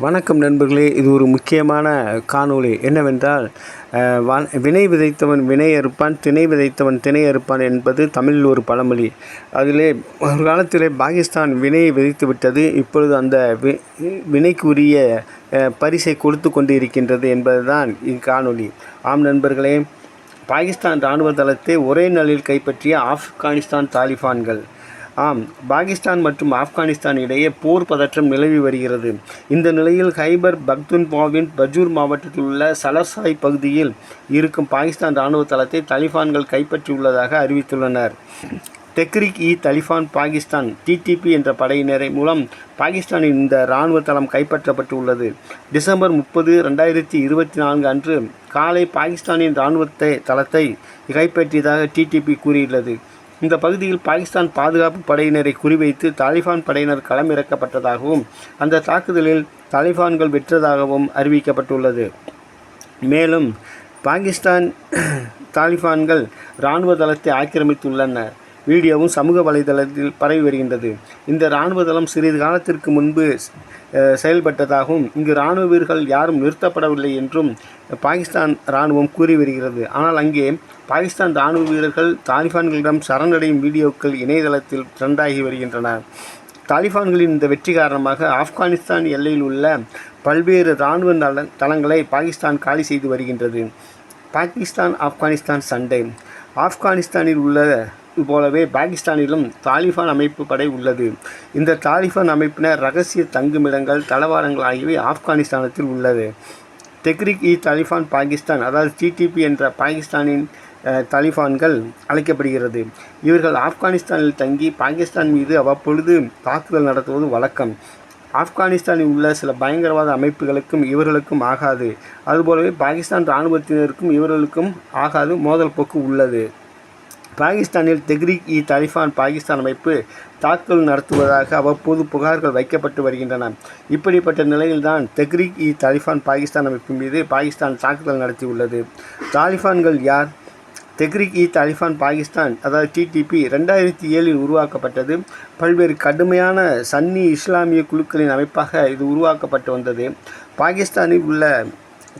வணக்கம் நண்பர்களே இது ஒரு முக்கியமான காணொளி. என்னவென்றால் வினை விதைத்தவன் வினை அறுப்பான் திணை விதைத்தவன் திணை அறுப்பான் என்பது தமிழில் ஒரு பழமொழி. அதிலே ஒரு காலத்திலே பாகிஸ்தான் வினையை விதைத்து விட்டது. இப்பொழுது அந்த வி- வினைக்குரிய பரிசை கொடுத்து கொண்டு இருக்கின்றது என்பதுதான் இக்காணொளி ஆம் நண்பர்களே பாகிஸ்தான் இராணுவ தளத்தை ஒரே நாளில் கைப்பற்றிய ஆப்கானிஸ்தான் தாலிபான்கள். ஆம் பாகிஸ்தான் மற்றும் ஆப்கானிஸ்தான் இடையே போர் பதற்றம் நிலவி வருகிறது. இந்த நிலையில் ஹைபர் பக்துன்பாவின் பஜூர் மாவட்டத்தில் உள்ள சலசாய் பகுதியில் இருக்கும் பாகிஸ்தான் இராணுவ தளத்தை தலிபான்கள் கைப்பற்றியுள்ளதாக அறிவித்துள்ளனர். தெக்ரிக் இ தலிபான் பாகிஸ்தான் டிடிபி என்ற படையினரை மூலம் பாகிஸ்தானின் இந்த இராணுவ தளம் கைப்பற்றப்பட்டு உள்ளது டிசம்பர் முப்பது ரெண்டாயிரத்தி இருபத்தி நான்கு அன்று காலை பாகிஸ்தானின் இராணுவத்தை தளத்தை கைப்பற்றியதாக டிடிபி கூறியுள்ளது. இந்த பகுதியில் பாகிஸ்தான் பாதுகாப்பு படையினரை குறிவைத்து தாலிபான் படையினர் களமிறக்கப்பட்டதாகவும் அந்த தாக்குதலில் தாலிபான்கள் வெற்றதாகவும் அறிவிக்கப்பட்டுள்ளது. மேலும் பாகிஸ்தான் தாலிபான்கள் இராணுவ தளத்தை ஆக்கிரமித்துள்ளனர். வீடியோவும் சமூக வலைதளத்தில் பரவி வருகின்றது. இந்த இராணுவ தளம் சிறிது காலத்திற்கு முன்பு செயல்பட்டதாகவும் இங்கு இராணுவ வீரர்கள் யாரும் நிறுத்தப்படவில்லை என்றும் பாகிஸ்தான் இராணுவம் கூறி வருகிறது. ஆனால் அங்கே பாகிஸ்தான் இராணுவ வீரர்கள் தாலிபான்களிடம் சரணடையும் வீடியோக்கள் இணையதளத்தில் ட்ரெண்டாகி வருகின்றன. தாலிபான்களின் இந்த வெற்றி காரணமாக ஆப்கானிஸ்தான் எல்லையில் உள்ள பல்வேறு இராணுவ நல தளங்களை பாகிஸ்தான் காலி செய்து வருகின்றது. பாகிஸ்தான் ஆப்கானிஸ்தான் சண்டை. ஆப்கானிஸ்தானில் உள்ள போலவே பாகிஸ்தானிலும் தாலிபான் அமைப்பு படை உள்ளது. இந்த தாலிபான் அமைப்பினர் ரகசிய தங்குமிடங்கள் தளவாடங்கள் ஆகியவை ஆப்கானிஸ்தானத்தில் உள்ளது. தெக்ரிக் இ தாலிபான் பாகிஸ்தான் அதாவது டிடிபி என்ற பாகிஸ்தானின் தாலிபான்கள் அழைக்கப்படுகிறது. இவர்கள் ஆப்கானிஸ்தானில் தங்கி பாகிஸ்தான் மீது அவ்வப்பொழுது தாக்குதல் நடத்துவது வழக்கம். ஆப்கானிஸ்தானில் உள்ள சில பயங்கரவாத அமைப்புகளுக்கும் இவர்களுக்கும் ஆகாது. அதுபோலவே பாகிஸ்தான் இராணுவத்தினருக்கும் இவர்களுக்கும் ஆகாது மோதல் போக்கு உள்ளது. பாகிஸ்தானில் தெஹ்ரிக் இ தாலிபான் பாகிஸ்தான் அமைப்பு தாக்குதல் நடத்துவதாக அவ்வப்போது புகார்கள் வைக்கப்பட்டு வருகின்றன. இப்படிப்பட்ட நிலையில்தான் தெக்ரிக் இ தாலிபான் பாகிஸ்தான் அமைப்பு மீது பாகிஸ்தான் தாக்குதல் நடத்தியுள்ளது. தாலிபான்கள் யார்? தெஹ்ரிக் இ தாலிபான் பாகிஸ்தான் அதாவது டிடிபி ரெண்டாயிரத்தி ஏழில் உருவாக்கப்பட்டது. பல்வேறு கடுமையான சன்னி இஸ்லாமிய குழுக்களின் அமைப்பாக இது உருவாக்கப்பட்டு வந்தது. பாகிஸ்தானில் உள்ள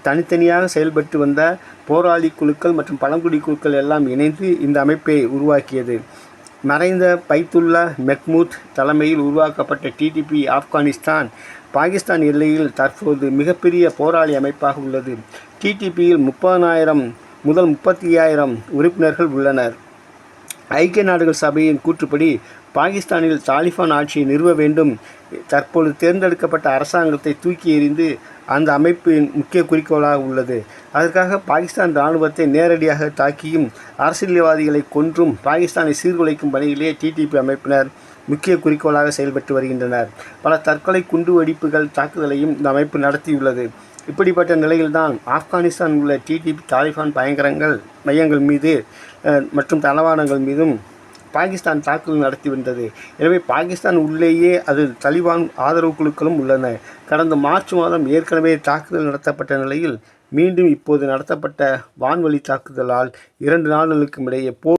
தனித்தனியாக செயல்பட்டு வந்த போராளி குழுக்கள் மற்றும் பழங்குடி குழுக்கள் எல்லாம் இணைந்து இந்த அமைப்பை உருவாக்கியது. மறைந்த பைத்துல்லா மெக்மூத் தலைமையில் உருவாக்கப்பட்ட டிடிபி ஆப்கானிஸ்தான் பாகிஸ்தான் எல்லையில் தற்போது மிகப்பெரிய போராளி அமைப்பாக உள்ளது. டிடிபியில் முப்பதாயிரம் முதல் முப்பத்தி ஐயாயிரம் உறுப்பினர்கள் உள்ளனர். ஐக்கிய நாடுகள் சபையின் கூற்றுப்படி பாகிஸ்தானில் தாலிபான் ஆட்சியை நிறுவ வேண்டும். தற்போது தேர்ந்தெடுக்கப்பட்ட அரசாங்கத்தை தூக்கி எறிந்து அந்த அமைப்பின் முக்கிய குறிக்கோளாக உள்ளது. அதற்காக பாகிஸ்தான் இராணுவத்தை நேரடியாக தாக்கியும் அரசியல்வாதிகளை கொன்றும் பாகிஸ்தானை சீர்குலைக்கும் பணியிலே டிடிபி அமைப்பினர் முக்கிய குறிக்கோளாக செயல்பட்டு வருகின்றனர். பல தற்கொலை குண்டு வெடிப்புகள் தாக்குதலையும் இந்த அமைப்பு நடத்தியுள்ளது. இப்படிப்பட்ட நிலையில்தான் ஆப்கானிஸ்தான் உள்ள டிடிபி தாலிபான் பயங்கரங்கள் மையங்கள் மீது மற்றும் தளவாடங்கள் மீதும் பாகிஸ்தான் தாக்குதல் நடத்தி வந்தது. எனவே பாகிஸ்தான் உள்ளேயே அது தலிபான் ஆதரவு குழுக்களும் உள்ளன. கடந்த மார்ச் மாதம் ஏற்கனவே தாக்குதல் நடத்தப்பட்ட நிலையில் மீண்டும் இப்போது நடத்தப்பட்ட வான்வழி தாக்குதலால் இரண்டு நாடுகளுக்கும் இடையே போர்